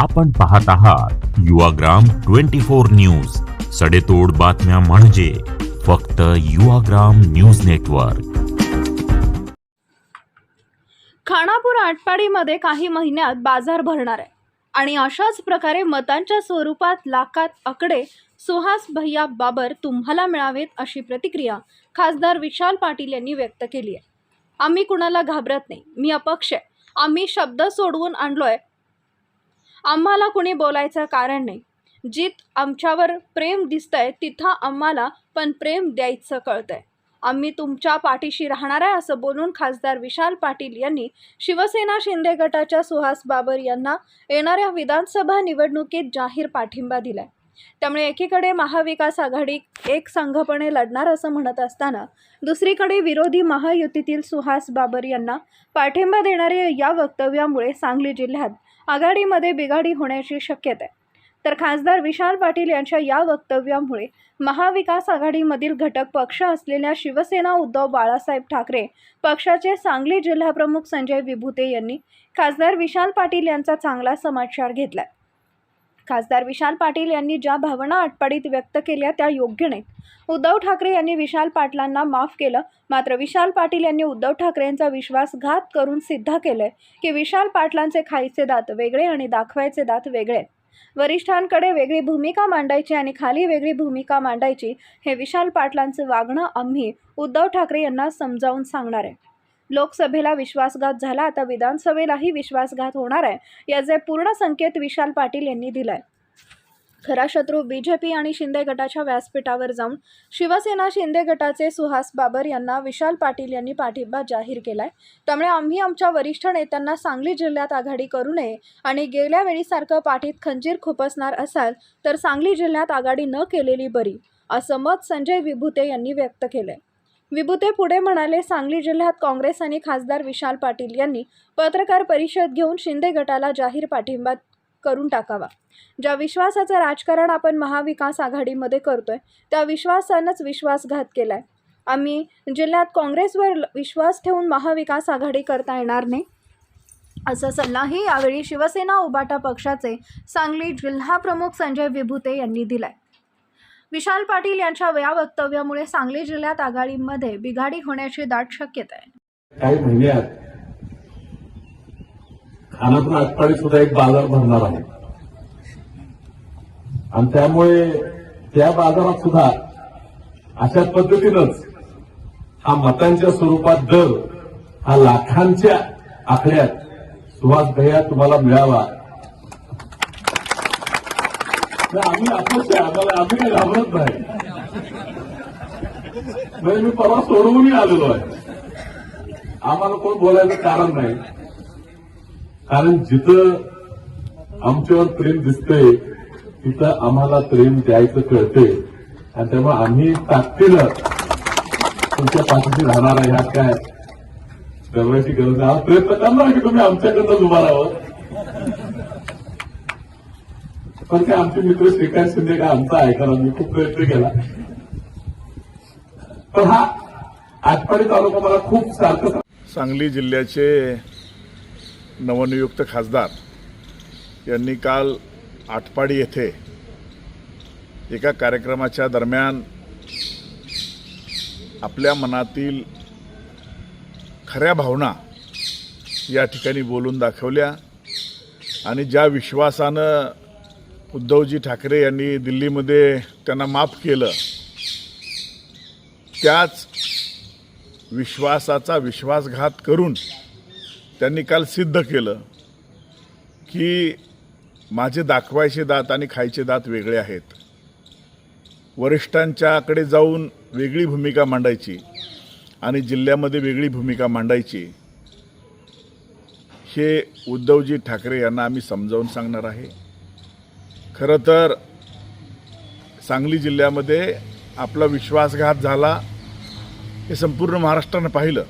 आपण पाहत आहात युवाग्राम ट्वेंटी फोर न्यूज. सडेतोड बातम्या म्हणजे फक्त युवाग्राम न्यूज नेटवर्क. खानापूर आटपाडीमध्ये काही महिन्यात बाजार भरणार आहे. आणि अशाच प्रकारे मतांच्या स्वरूपात लाखात आकडे सुहास भैया बाबर तुम्हाला मिळावेत अशी प्रतिक्रिया खासदार विशाल पाटील यांनी व्यक्त केली आहे. आम्ही कुणाला घाबरत नाही. मी अपक्ष आहे. आम्ही शब्द सोडवून आणलोय. आम्हाला कुणी बोलायचं कारण नाही. जित आमच्यावर प्रेम दिसतंय तिथं आम्हाला पण प्रेम द्यायचं कळतंय. आम्ही तुमच्या पाठीशी राहणार आहे असं बोलून खासदार विशाल पाटील यांनी शिवसेना शिंदे गटाच्या सुहास बाबर यांना येणाऱ्या विधानसभा निवडणुकीत जाहीर पाठिंबा दिलाय. त्यामुळे एकीकडे महाविकास आघाडी एक संघपणे लढणार असं म्हणत असताना दुसरीकडे विरोधी महायुतीतील सुहास बाबर यांना पाठिंबा देणाऱ्या या वक्तव्यामुळे सांगली जिल्ह्यात आघाडीमध्ये बिघाडी होण्याची शक्यता. आहे तर खासदार विशाल पाटील यांच्या या वक्तव्यामुळे महाविकास आघाडीमधील घटक पक्ष असलेल्या शिवसेना उद्धव बाळासाहेब ठाकरे पक्षाचे सांगली जिल्हाप्रमुख संजय विभुते यांनी खासदार विशाल पाटील यांचा चांगला समाचार घेतलाय. खासदार विशाल पाटील यांनी ज्या भावना आटपाडीत व्यक्त केल्या त्या योग्य नाहीत उद्धव ठाकरे यांनी विशाल पाटलांना माफ केलं मात्र विशाल पाटील यांनी उद्धव ठाकरेंचा विश्वासघात करून सिद्ध केलंय की विशाल पाटलांचे खायचे दात वेगळे आणि दाखवायचे दात वेगळे आहेत. वरिष्ठांकडे वेगळी भूमिका मांडायची आणि खाली वेगळी भूमिका मांडायची हे विशाल पाटलांचं वागणं आम्ही उद्धव ठाकरे यांना समजावून सांगणार आहे लोकसभेला विश्वासघात झाला. आता विधानसभेलाही विश्वासघात होणार आहे याचे पूर्ण संकेत विशाल पाटील यांनी दिलाय. खरा शत्रू बी जे पी आणि शिंदे गटाच्या व्यासपीठावर जाऊन शिवसेना शिंदे गटाचे सुहास बाबर यांना विशाल पाटील यांनी पाठिंबा जाहीर केलाय. त्यामुळे आम्ही आमच्या वरिष्ठ नेत्यांना सांगली जिल्ह्यात आघाडी करू नये आणि गेल्या वेळीसारखं पाठीत खंजीर खुपसणार असाल तर सांगली जिल्ह्यात आघाडी न केलेली बरी असं मत संजय विभूते यांनी व्यक्त केलंय. विभूते पुढे म्हणाले सांगली जिल्ह्यात काँग्रेस आणि खासदार विशाल पाटील यांनी पत्रकार परिषद घेऊन शिंदे गटाला जाहीर पाठिंबा करून टाकावा. ज्या विश्वासाचं राजकारण आपण महाविकास आघाडीमध्ये करतोय त्या विश्वासानंच विश्वासघात केलाय. आम्ही जिल्ह्यात काँग्रेसवर ल- विश्वास ठेवून महाविकास आघाडी करता येणार नाही? असा सल्लाही यावेळी शिवसेना उबाटा पक्षाचे सांगली जिल्हाप्रमुख संजय विभूते यांनी दिलाय. विशाल पाटील यांच्या या वक्तव्यामुळे सांगली जिल्ह्यात आघाडीमध्ये बिघाडी होण्याची दाट शक्यता आहे. काही महिन्यात खानापूर आटपाडी सुद्धा एक बाजार भरणार आहे. आणि त्यामुळे त्या बाजारात सुद्धा अशा पद्धतीनंच हा मतांच्या स्वरूपात दर हा लाखांच्या आकड्यात सुहास भैया तुम्हाला मिळावा. आम्ही अपक्ष आहे आम्हाला आम्ही काही घाबरत नाही म्हणजे मी परवा सोडवूनही आलेलो आहे आम्हाला कोण बोलायचं कारण नाही. कारण जिथं आमच्यावर प्रेम दिसतंय तिथं आम्हाला प्रेम द्यायचं कळतंय. आणि त्यामुळे आम्ही ताकदीनं तुमच्या पाठीशी राहणार आहे ह्यात काय गरवायची गरज नाही प्रयत्न करणार की तुम्ही आमच्याकडनं उभा राहावं. पण काय आमचे मित्र श्रीकांत शिंदे का आमचा आहे कारण मी खूप प्रयत्न केला. पण हा आटपाडी तालुका मला खूप सारखं सांगली जिल्ह्याचे नवनियुक्त खासदार यांनी काल आटपाडी येथे एका कार्यक्रमाच्या दरम्यान आपल्या मनातील खऱ्या भावना या ठिकाणी बोलून दाखवल्या आणि ज्या विश्वासानं उद्धवजी ठाकरे यांनी दिल्लीमध्ये त्यांना माफ केलं. त्याच विश्वासाचा विश्वासघात करून त्यांनी काल सिद्ध केलं की माझे दाखवायचे दात आणि खायचे दात वेगळे आहेत. वरिष्ठांच्याकडे जाऊन वेगळी भूमिका मांडायची आणि जिल्ह्यामध्ये वेगळी भूमिका मांडायची हे उद्धवजी ठाकरे यांना आम्ही समजावून सांगणार आहे. खरं तर सांगली जिल्ह्यामध्ये आपला विश्वासघात झाला हे संपूर्ण महाराष्ट्रानं पाहिलं.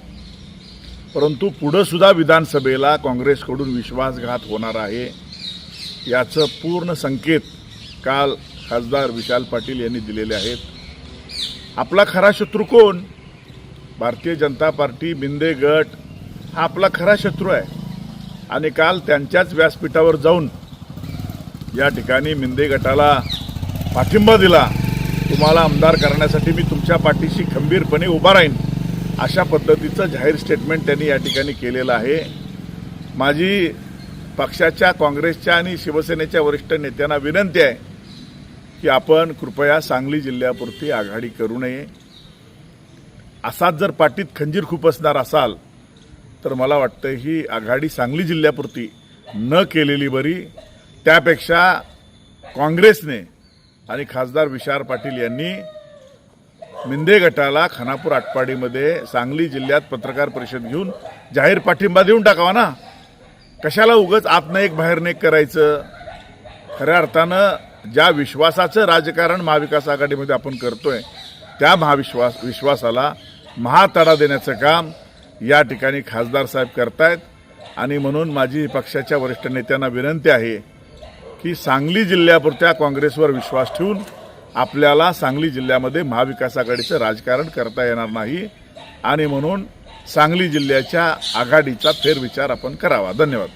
परंतु पुढंसुद्धा विधानसभेला काँग्रेसकडून विश्वासघात होणार आहे याचं पूर्ण संकेत काल खासदार विशाल पाटील यांनी दिलेले आहेत. आपला खरा शत्रू कोण? भारतीय जनता पार्टी बिंदे गट हा आपला खरा शत्रू आहे. आणि काल त्यांच्याच व्यासपीठावर जाऊन या ठिकाणी मिंदे गटाला पाठिंबा दिला. तुम्हाला आमदार करण्यासाठी मी तुमच्या पाठीशी खंबीरपणे उभा राहीन. अशा पद्धतीचं जाहीर स्टेटमेंट त्यांनी या ठिकाणी केलेलं आहे. माझी पक्षाच्या काँग्रेसच्या आणि शिवसेनेच्या वरिष्ठ नेत्यांना विनंती आहे की आपण कृपया सांगली जिल्ह्यापुरती आघाडी करू नये. असाच जर पाठीत खंजीर खूप असाल तर मला वाटतं ही आघाडी सांगली जिल्ह्यापुरती न केलेली बरी. त्यापेक्षा काँग्रेसने आणि खासदार विशार पाटील यांनी मिंदे गटाला खानापूर आटपाडीमध्ये सांगली जिल्ह्यात पत्रकार परिषद घेऊन जाहीर पाठिंबा देऊन टाकावा ना. कशाला उगच आतनं एक बाहेरनं एक करायचं? खऱ्या अर्थानं ज्या विश्वासाचं राजकारण महाविकास आघाडीमध्ये आपण करतोय त्या महाविश्वास विश्वासाला महातडा देण्याचं काम या ठिकाणी खासदार साहेब करतायत. आणि म्हणून माझी पक्षाच्या वरिष्ठ नेत्यांना विनंती आहे की सांगली जिल्ह्यापुरत्या काँग्रेसवर विश्वास ठेवून आपल्याला सांगली जिल्ह्यामध्ये महाविकास आघाडीचं राजकारण करता येणार नाही. आणि म्हणून सांगली जिल्ह्याच्या आघाडीचा फेरविचार आपण करावा. धन्यवाद.